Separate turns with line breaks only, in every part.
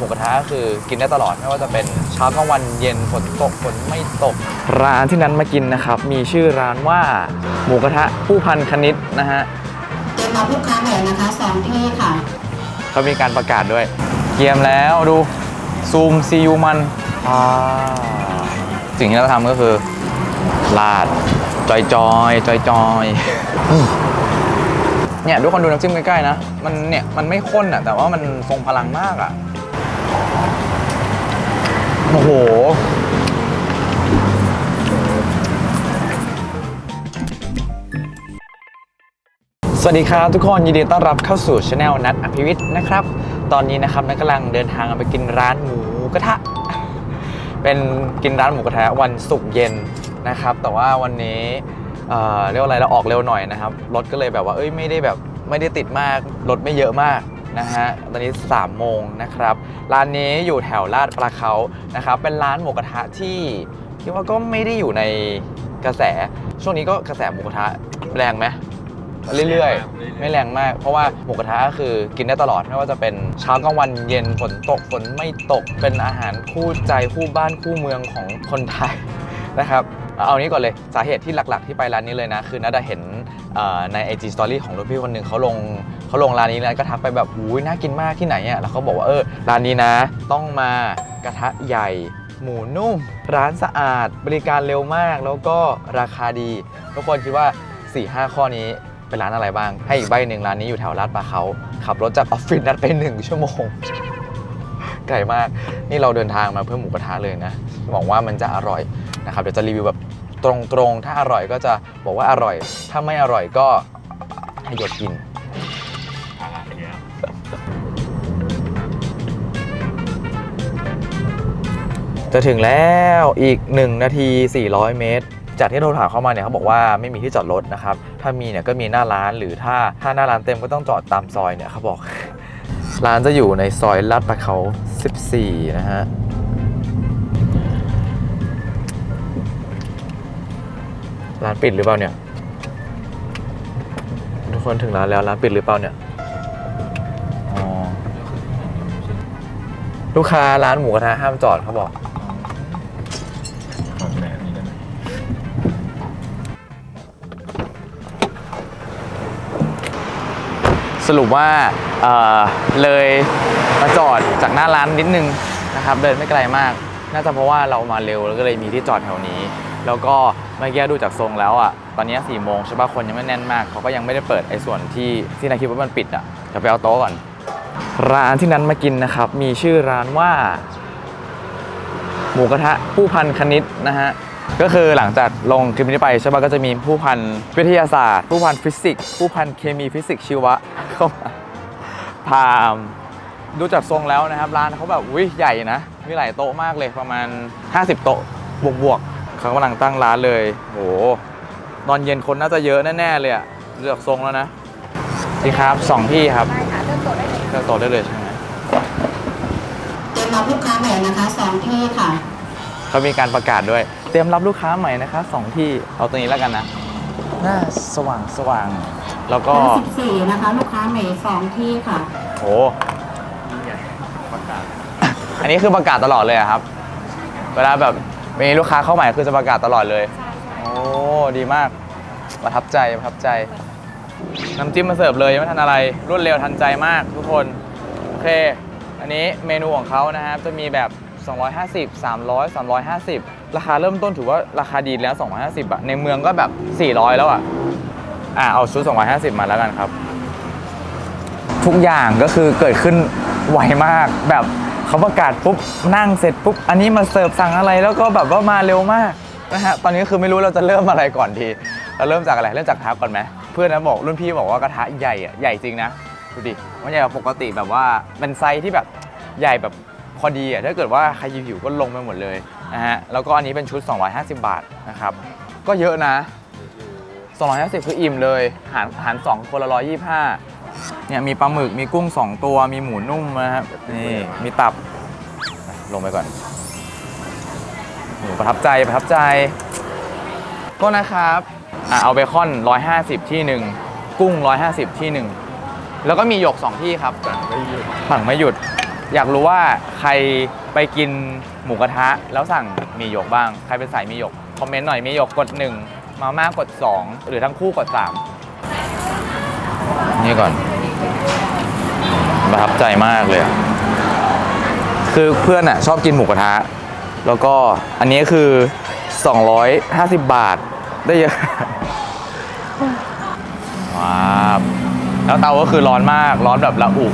หมูกระทะก็คือกินได้ตลอดไม่ว่าจะเป็นเช้ากลางวันเย็นฝนตกฝนไม่ตก ร้านที่นั้นมากินนะครับ มีชื่อร้านว่าหมูกระทะผู้พันคณิตนะฮะ
เตรียมรับลูกค้าใหม่นะคะสองที่ค่ะ
เขามีการประกาศด้วย เกียมแล้วดูซูมซีอูมันอ่าสิ่งที่เราทำก็คือลาด จอยจอยจอยจอยอืมเนี่ยทุกคนดูน้ำจิ้มใกล้ๆนะ มันเนี่ย มันไม่ข้นอะ แต่ว่ามันทรงพลังมากอะ โอ้โห สวัสดีครับทุกคนยินดีต้อนรับเข้าสู่ช anel นัดอภิวิทย์นะครับ ตอนนี้นะครับนัดกำลังเดินทางไปกินร้านหมูกระทะ เป็นกินร้านหมูกระทะวันศุกร์เย็นนะครับ แต่ว่าวันนี้เอ่อเรียกว่าอะไรเราออกเร็วหน่อยนะครับรถก็เลยแบบว่าเอ้ยไม่ได้แบบไม่ได้ติดมากรถไม่เยอะมาก นะฮะตอนนี้3โมงนะครับร้านนี้อยู่แถวลาดปลาเขานะครับเป็นร้านหมูกระทะที่คิดว่าก็ไม่ได้อยู่ในกระแส ช่วงนี้ก็กระแสหมูกระทะแรงไหมเรื่อยๆ ไม่แรงมาก เพราะว่าหมูกระทะก็คือกินได้ตลอดไม่ว่าจะเป็นเช้ากลางวันเย็นฝนตกฝนไม่ตกเป็นอาหารคู่ใจคู่บ้านคู่เมืองของคนไทยนะครับ เอานี้ก่อนเลยสาเหตุที่หลักๆที่ไปร้านนี้เลยนะ คือนัดเห็นเอ่อใน IG Story ของรุ่นพี่คนหนึ่งเขาลงเขาลงร้านนี้แล้วก็ทักไปแบบอุ้ยน่ากินมากที่ไหนอะแล้วเขาบอกว่าเออร้านนี้นะ ต้องมากระทะใหญ่ หมูนุ่ม ร้านสะอาด บริการเร็วมาก แล้วก็ราคาดี ทุกคนคิดว่า 4-5 ข้อนี้เป็นร้านอะไรบ้าง ให้อีกใบหนึ่งร้านนี้อยู่แถวลาดปลาเขาขับรถจากออฟฟิศนัดไป1ชั่วโมงไกลมาก นี่เราเดินทางมาเพื่อหมูกระทะเลยนะหวังว่ามันจะอร่อย นะครับเดี๋ยวจะรีวิวแบบตรงๆ ถ้าอร่อยก็จะบอกว่าอร่อย ถ้าไม่อร่อยก็ให้หยดกินจะถึงแล้วอีก 1 นาที 400 เมตร จากที่โทรถามเข้ามาเนี่ยเขาบอกว่าไม่มีที่จอดรถนะครับ ถ้ามีเนี่ยก็มีหน้าร้านหรือถ้าถ้าหน้าร้านเต็มก็ต้องจอดตามซอยเนี่ยเขาบอก ร้านจะอยู่ในซอยลาดประเขา 14 นะฮะ ร้านปิดหรือเปล่าเนี่ย ทุกคนถึงร้านแล้วร้านปิดหรือเปล่าเนี่ยอ๋อลูกค้าร้านหมูกระทะห้ามจอดเขาบอกสรุปว่าเอ่อเลยมาจอดจากหน้าร้านนิดนึงนะครับ เดินไม่ไกลมาก น่าจะเพราะว่าเรามาเร็วแล้วก็เลยมีที่จอดแถวนี้ แล้วก็เมื่อกี้ดูจากทรงแล้วอะตอนนี้4ี่โมงใช่ป่ะคนยังไม่แน่นมากเขาก็ยังไม่ได้เปิดไอ้ส่วนที่ที่นายคิดว่ามันปิดอะเดี๋ยวไปเอาโต๊ะก่อน ร้านที่นั้นมากินนะครับ มีชื่อร้านว่า หมูกระทะผู้พันคณิตนะฮะก็คือหลังจากลงคลิปนี้ไปใช่ปะก็จะมีผู้พันวิทยาศาสตร์ ผู้พันฟิสิกส์ผู้พันเคมีฟิสิกส์ชีวะเข้ามาพามดูจากทรงแล้วนะครับ ร้านเขาแบบอุ้ยใหญ่นะ มีหลายโต๊ะมากเลยประมาณ 50 โต๊ะบวกบวกๆ เขากำลังตั้งร้านเลยโหตอนเย็นคนน่าจะเยอะแน่ๆเลยอะดูจากทรงแล้วนะดีครับสองที่ครับ
ได้ค่ะเริ่มโต๊ะได้เลย
เลือกโต๊ะได้เลยใช่ไหม
เตรียมรับลูกค้าใหม่นะคะสองที่ค่ะ
เขามีการประกาศด้วย เตรียมรับลูกค้าใหม่นะคะสองที่เอาตัวนี้แล้วกันนะหน้าสว่างสว่างแล้วก็
ชั้นสิบสี่นะคะ ลูกค้าใหม่สองที่ค่ะ
โหอันนี้คือประกาศตลอดเลยอะครับ เวลาแบบ มีลูกค้าเข้าใหม่คือจะประกาศตลอดเลย โอ้ ดีมาก ประทับใจ ประทับใจ น้ำจิ้มมาเสิร์ฟเลยยังไม่ทันอะไร รวดเร็วทันใจมากทุกคน โอเค อันนี้เมนูของเขานะครับ จะมีแบบ 250 300 350 ราคาเริ่มต้นถือว่าราคาดีแล้ว 250อะในเมืองก็แบบ 400 แล้วอะอะเอาชุด 250 มาแล้วกันครับ ทุกอย่างก็คือเกิดขึ้นไวมากแบบ เขาประกาศปุ๊บนั่งเสร็จปุ๊บอันนี้มาเสิร์ฟสั่งอะไรแล้วก็แบบว่ามาเร็วมากนะฮะตอนนี้คือไม่รู้เราจะเริ่มอะไรก่อนดีเราเริ่มจากอะไรเริ่มจากกระทะก่อนไหมเพื่อนนะบอกรุ่นพี่บอกว่ากระทะใหญ่อะใหญ่จริงนะดูดิมันใหญ่กว่าปกติแบบว่าเป็นไซส์ที่แบบใหญ่แบบพอดีอะถ้าเกิดว่าใครหิวๆก็ลงไปหมดเลยนะฮะแล้วก็อันนี้เป็นชุด 250 บาทนะครับก็เยอะนะ250คืออิ่มเลยหารหาร2คนละ125 เนี่ยมีปลาหมึกมีกุ้ง 2 ตัวมีหมูนุ่มนะครับนี่มีตับลงไปก่อนหมูประทับใจประทับใจก็นะครับอะเอาเบคอน 150 ที่หนึ่งกุ้ง 150 ที่หนึ่งแล้วก็มีหยก 2 ที่ครับสั่งไม่หยุดอยากรู้ว่าใครไปกินหมูกระทะ แล้วสั่งมีหยกบ้าง ใครเป็นสายมีหยก คอมเมนต์หน่อยมีหยกกด 1 มาม่ากด 2 หรือทั้งคู่กด 3 นี่ก่อนประทับใจมากเลยอะคือเพื่อนอะชอบกินหมูกระทะ แล้วก็อันนี้คือ 250 บาทได้เยอะว้าวแล้วเตาก็คือร้อนมากร้อนแบบระอุ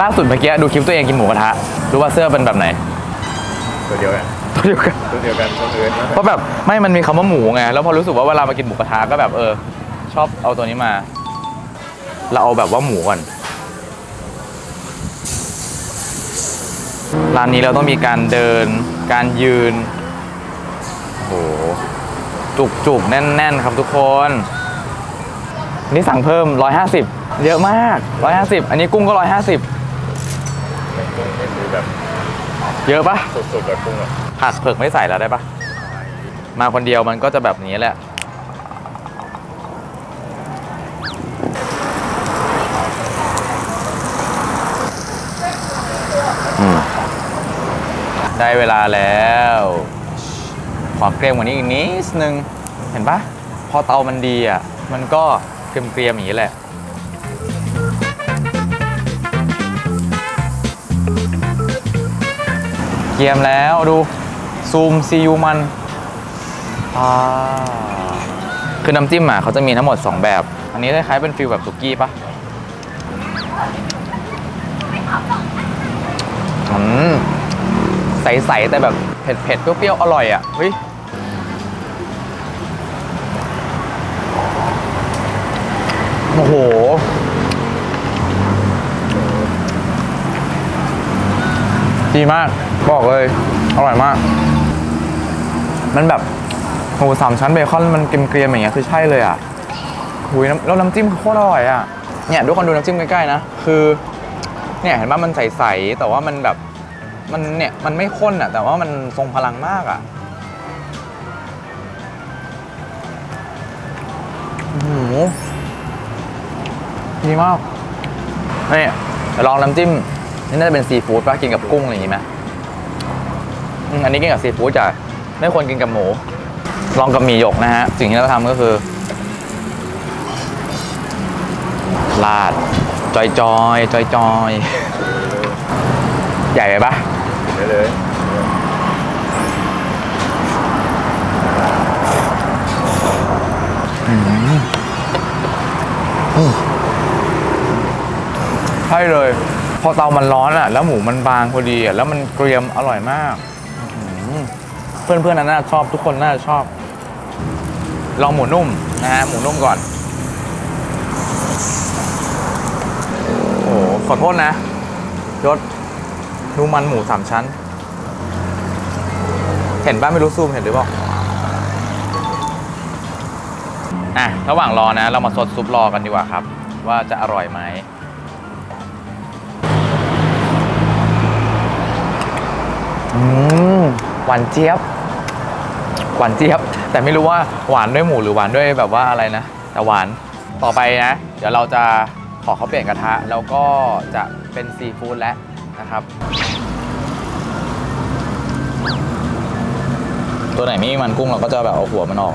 ล่าสุดเมื่อกี้ดูคลิปตัวเองกินหมูกระทะ รู้ว่าเสื้อเป็นแบบไหน
ตัวเดียวกัน
ตัว เดียวกัน
ตัวเดียวกันตัวอื่นนะ
เพราะแบบไม่มันมีคำว่าหมูไงแล้วพอรู้สึกว่าเวลามากินหมูกระทะก็แบบเออ ชอบเอาตัวนี้มา เราเอาแบบว่าหมูก่อนร้านนี้เราต้องมีการเดินการยืนโอ้โหจุกจุกๆแน่น ๆ ครับทุกคน นี่สั่งเพิ่ม 150 เยอะมาก 150 อันนี้กุ้งก็ 150
กุ้งนี่คือแบบ
เยอะปะ
สุดๆแบบกุ้งอะ
ผักเผือกไม่ใส่แล้วได้ปะมาคนเดียวมันก็จะแบบนี้แหละอืมได้เวลาแล้ว ขอเกรียมกว่านี้อีกนิดนึง เห็นปะพอเตามันดีอะ มันก็เกรียมๆอย่างนี้แหละ เกียมแล้วดู ซูมซียูมันอ่าคือน้ำจิ้มอะเขาจะมีทั้งหมด 2 แบบ อันนี้คล้ายๆเป็นฟิลแบบสุกี้ปะอืมใสๆแต่แบบเผ็ดๆเปรี้ยวๆอร่อยอะเฮ้ยโอ้โห ดีมากบอกเลย อร่อยมาก มันแบบโหสามชั้นเบคอนมันเกรียมๆอย่างเงี้ยคือใช่เลยอะหุยน้ำแล้วน้ำจิ้มคือโคตรอร่อยอะเนี่ยทุกคนดูน้ำจิ้มใกล้ๆนะคือเนี่ยเห็นว่ามันใสๆแต่ว่ามันแบบมันเนี่ยมันไม่ข้นอะ แต่ว่ามันทรงพลังมากอะโอ้โหดีมากนี่เดี๋ยวลองน้ำจิ้ม นี่น่าจะเป็นซีฟู้ดป่ะกินกับกุ้งอะไรอย่างงี้ไหมอืมอันนี้กินกับซีฟู้ดจ้ะไม่ควรกินกับหมู ลองกับหมี่หยกนะฮะ สิ่งที่เราทำก็คือลาด จอยจอยจอยจอยใหญ่ไปปะ
ได้เลย
ใช่เลย พอเตามันร้อนอะ แล้วหมูมันบางพอดีอะแล้วมันเกรียมอร่อยมากเพื่อนเพื่อนๆน่าจะชอบทุกคนน่าจะชอบ ลองหมูนุ่มนะฮะหมูนุ่มก่อนโอ้โหขอโทษนะยศดูมันหมูสามชั้น เห็นป้างไม่รู้ซูมเห็นหรือเปล่าอะระหว่างรอนะ เรามาสดซุปรอกันดีกว่าครับ ว่าจะอร่อยไหม อืมหวานเจี๊ยบ หวานเจี๊ยบ แต่ไม่รู้ว่าหวานด้วยหมูหรือหวานด้วยแบบว่าอะไรนะ แต่หวานต่อไปนะ เดี๋ยวเราจะขอเขาเปลี่ยนกระทะ แล้วก็จะเป็นซีฟู้ดแล้วนะครับ ตัวไหนไม่มีมันกุ้งเราก็จะแบบเอาหัวมันออก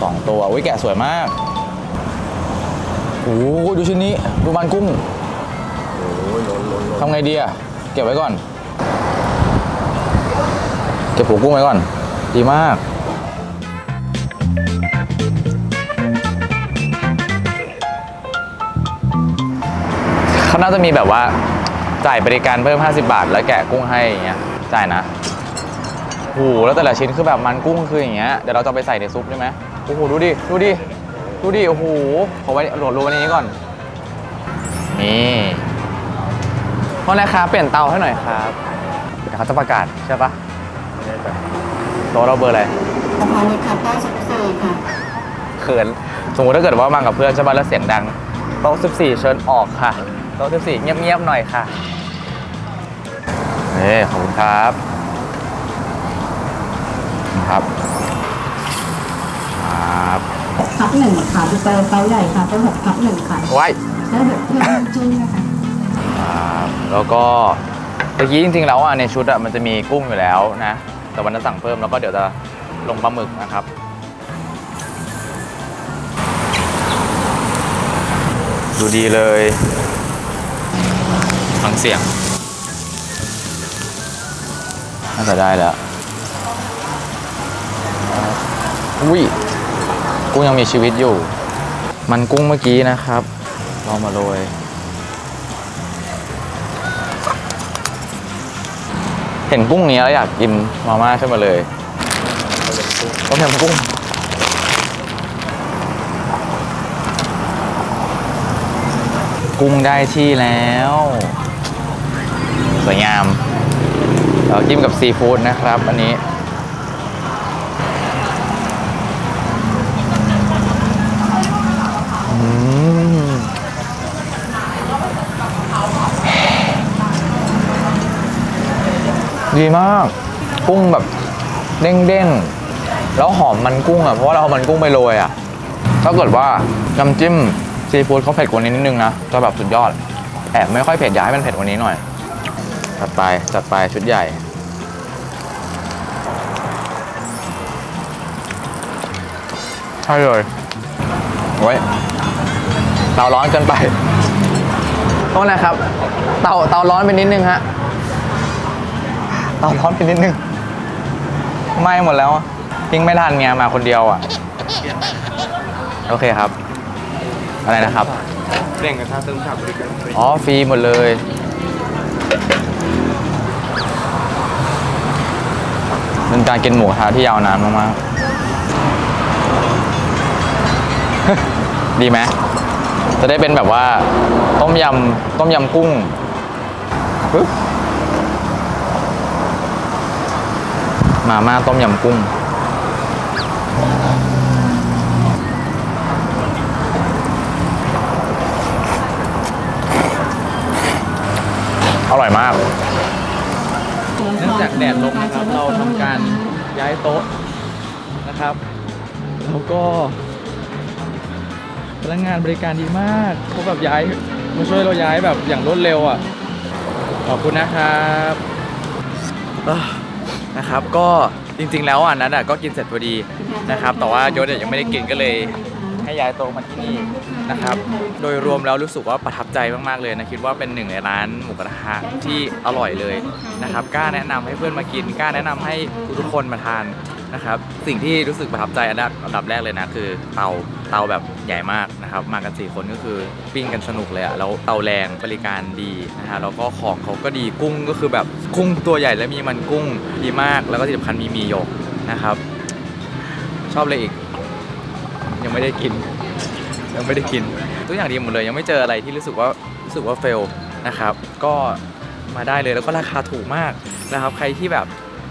สองตัว อุ้ยแกะสวยมากโอ้ดูชิ้นนี้ ดูมันกุ้ง
โอ้ยลนลน
ทำไงดีอะเก็บไว้ก่อน ก็บหัวกุ้งไว้ก่อน ดีมากเขาน่าจะมีแบบว่าจ่ายบริการเพิ่ม 50 บาท แล้วแกะกุ้งให้อย่างเงี้ยจ่ายนะโอ้โหแล้วแต่ละชิ้นคือแบบมันกุ้งคืออย่างเงี้ยเดี๋ยวเราจะไปใส่ในซุปใช่ไหมโอ้โหดูดิดูดิดูดิโอ้โหขอไว้โหลดรูไว้ในนี้ก่อนนี่โทษนะครับเปลี่ยนเตาให้หน่อยครับเดี๋ยวเขาจะประกาศใช่ปะ
ไม่แน่ใจ
โต๊ะเราเบอร์อะไร
สะพานนิคัตได้สิบสี่ค่ะ
เขินสมมติถ้าเกิดว่ามากับเพื่อนใช่ปะแล้วเสียงดังโต๊ะ14 เชิญออกค่ะโต๊ะ14 เงียบๆหน่อยค่ะเอ้ขอบคุณครับครับครับ
พับหนึ่งค่ะดูเตอร์เตาใหญ่ค่ะเป็นหกพับหนึ่งค่ะ
ไว้
แล้วแบบเพิ่มจุ้งนะคะ
ครับแล้วก็ตะกี้จริงๆแล้วอะในชุดอะมันจะมีกุ้งอยู่แล้วนะ แต่วันนั้นสั่งเพิ่มแล้วก็เดี๋ยวจะลงปลาหมึกนะครับ ดูดีเลยฟังเสียงน่าจะได้แล้วอุ้ยกุ้งยังมีชีวิตอยู่ มันกุ้งเมื่อกี้นะครับลองมาโรย เห็นกุ้งนี้แล้วอยากกินมาม่าขึ้นมาเลยต้มยำกุ้งกุ้งได้ที่แล้วสวยงามเราจิ้มกับซีฟู้ดนะครับ อันนี้ ดีมาก กุ้งแบบเด้งๆ แล้วหอมมันกุ้งอะ เพราะว่าเราเอามันกุ้งไปโรยอะ ถ้าเกิดว่าน้ำจิ้มซีฟู้ดเขาเผ็ดกว่านี้นิดนึงนะจะแบบสุดยอด แอบไม่ค่อยเผ็ดอยากให้มันเผ็ดกว่านี้หน่อย จัดไป จัดไปชุดใหญ่ ใช่เลยโอ้ยเตาร้อนเกินไปโทษนะครับ เตาเตาร้อนไปนิดนึงฮะ เตาร้อนไปนิดนึงไหม้หมดแล้วอะทิ้งไม่ทันไงมาคนเดียวอะ โอเคครับ อะไรนะครับ
เร่งกระทะเติมขับบริการฟรี
อ๋อฟรีหมดเลย เป็นการกินหมูกระทะที่ยาวนานมากๆ ดีไหมจะได้เป็นแบบว่า ต้มยำต้มยำกุ้งปึ๊บ มาม่าต้มยำกุ้ง อร่อยมาก เนื่องจากแดดลงนะครับ เราทำการย้ายโต๊ะนะครับ แล้วก็พนักงานบริการดีมากเขาแบบย้ายมาช่วยเราย้ายแบบอย่างรวดเร็วอะ ขอบคุณนะครับ นะครับก็จริงๆแล้วอะนัดอะก็กินเสร็จพอดีนะครับแต่ว่ายศเนี่ยยังไม่ได้กินก็เลยให้ย้ายโต๊ะมาที่นี่นะครับโดยรวมแล้วรู้สึกว่าประทับใจมากๆเลยนะคิดว่าเป็นหนึ่งในร้านหมูกระทะที่อร่อยเลยนะครับกล้าแนะนำให้เพื่อนมากินกล้าแนะนำให้ทุกคนมาทาน นะครับสิ่งที่รู้สึกประทับใจอันดับอันดับแรกเลยนะคือเตาเตาแบบใหญ่มากนะครับมากันสี่คนก็คือปิ้งกันสนุกเลยอะแล้วเตาแรงบริการดีนะฮะแล้วก็ของเขาก็ดีกุ้งก็คือแบบกุ้งตัวใหญ่และมีมันกุ้งดีมาก แล้วก็ที่สำคัญมีมีหยกนะครับ ชอบเลยอีก ยังไม่ได้กิน ยังไม่ได้กินทุกอย่างดีหมดเลย ยังไม่เจออะไรที่รู้สึกว่ารู้สึกว่าเฟลนะครับ ก็มาได้เลยแล้วก็ราคาถูกมากนะครับ ใครที่แบบ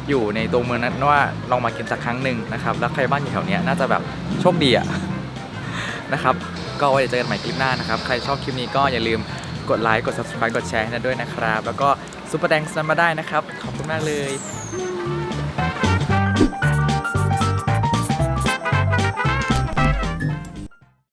อยู่ในตัวเมืองนั้นว่าลองมากินสักครั้งหนึ่งนะครับ แล้วใครบ้านอยู่แถวเนี้ยน่าจะแบบโชคดีอะนะครับ ก็ไว้เดี๋ยวเจอกันใหม่คลิปหน้านะครับ ใครชอบคลิปนี้ก็อย่าลืมกดไลค์ กด subscribe กดแชร์ให้นะด้วยนะครับ แล้วก็ซุปเปอร์แดงซ์มาได้นะครับ ขอบคุณมากเลย